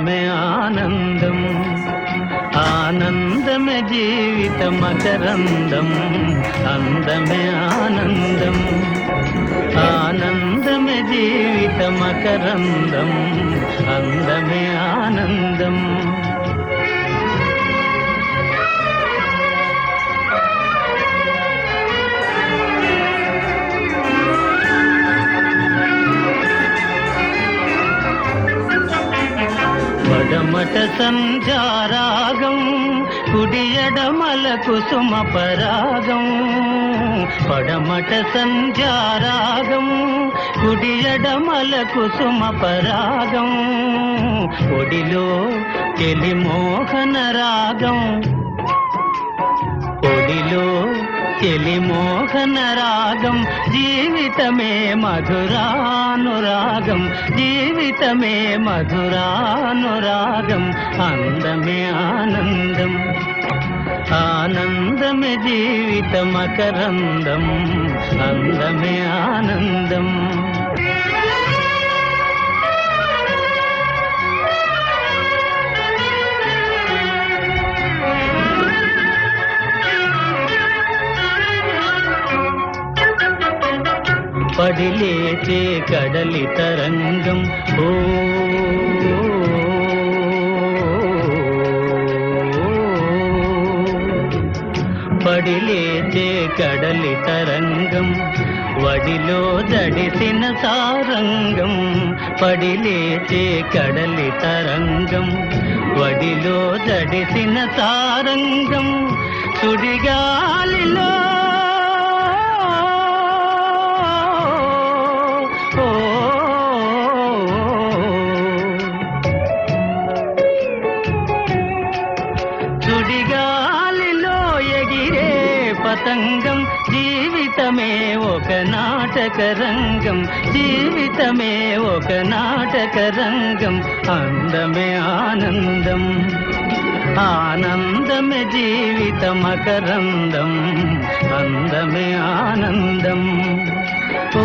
ఆనందం ఆనందమే జీవిత మకరందం అందమే ఆనందం ఆనందమే జీవిత మకరందం అందమే పడమట సంధ్యారాగం కుడియడమల కుసుమ పరాగం పడమట సంధ్యారాగం కుడియడమల కుసుమ పరాగం ఒడిలో తెలిమోహన రాగం. ఒడిలో కెలి మోహన రాగం జీవితమే మధురానురాగం జీవితమే మధురానురాగం అందమే ఆనందం ఆనందమే జీవిత మకరందం అందమే ఆనందం. కడలి తరంగం. ఓ పడిలేతే కడలి తరంగం. వడిలో జడిసిన సారంగం. పడిలేతే కడలి తరంగం. వడిలో జడిసిన సారంగం. సుడిగాలిలో పతంగం జీవితమే ఒక నాటక రంగం జీవితమే ఒక నాటక రంగం అందమే ఆనందం ఆనందమే జీవితం అకరందం అందమే ఆనందం. ఓ,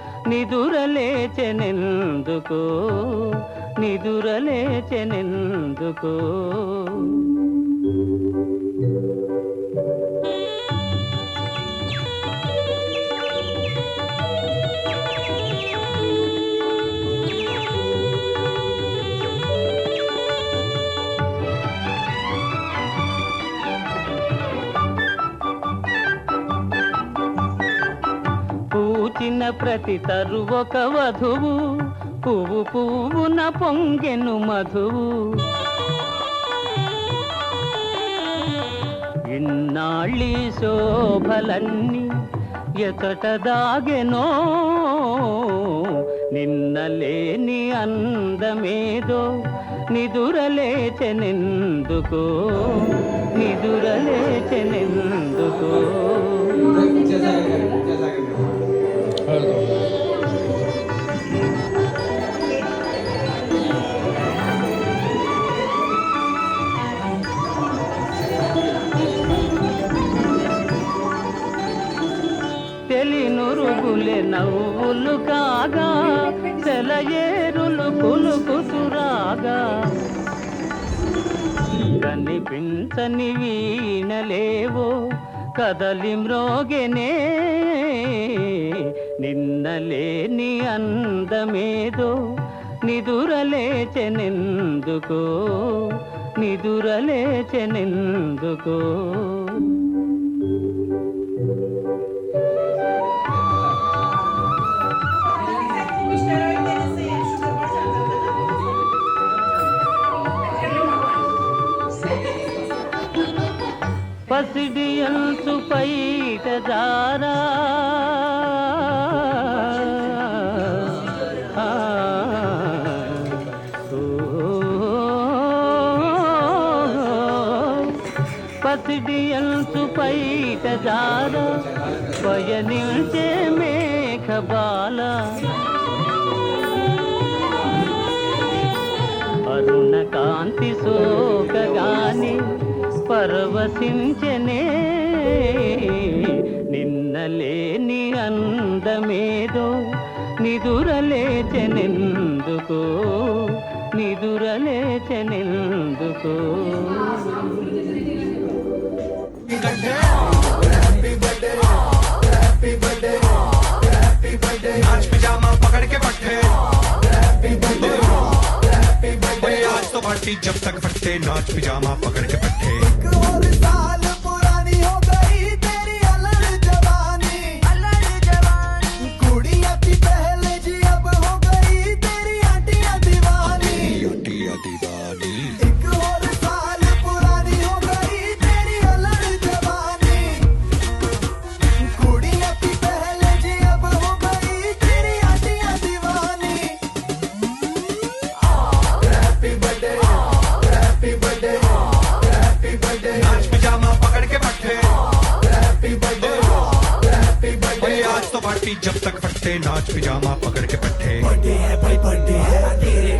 నిదురలేచెనెందుకో? నిదురలేచెనెందుకో? పూచిన ప్రతి తరు ఒక వధువు. పువ్వు పువ్వున పొంగెను మధువు. ఇన్నాళ్ళి శోభలన్నీ ఎతట దాగెనో. నిన్నలేని అందమేదో నిదురలేచెనెందుకో. నిదురలేచెనెందుకో. తెలినురుగులే నవ్వులు కాగా సెలయేరులు కులుకుతురాగా కనిపించని వీణలేవో కదలి మ్రోగెనే నిన్నలేని అందమేదో నిదురలేచెనెందుకో నిదురలేచెనెందుకో. పసిడియంసు పైట దారా పసిడి అంచు పైట జార పయనించే మేఘబాల. అరుణ కాంతి సోకగాని పరవశించనే నిన్నలేని అందమేదో నిదురలేచెనెందుకో నిదురలేచెనెందుకో. गड्ढे हैप्पी पकड़ के पट्टे आज तो पार्टी जब तक फटते नाच पिजामा पकड़ के पट्टे पार्टी जब तक फटते, नाच पिजामा पकड़ के बैठे बर्थडे है भाई, बर्थडे है। तेरे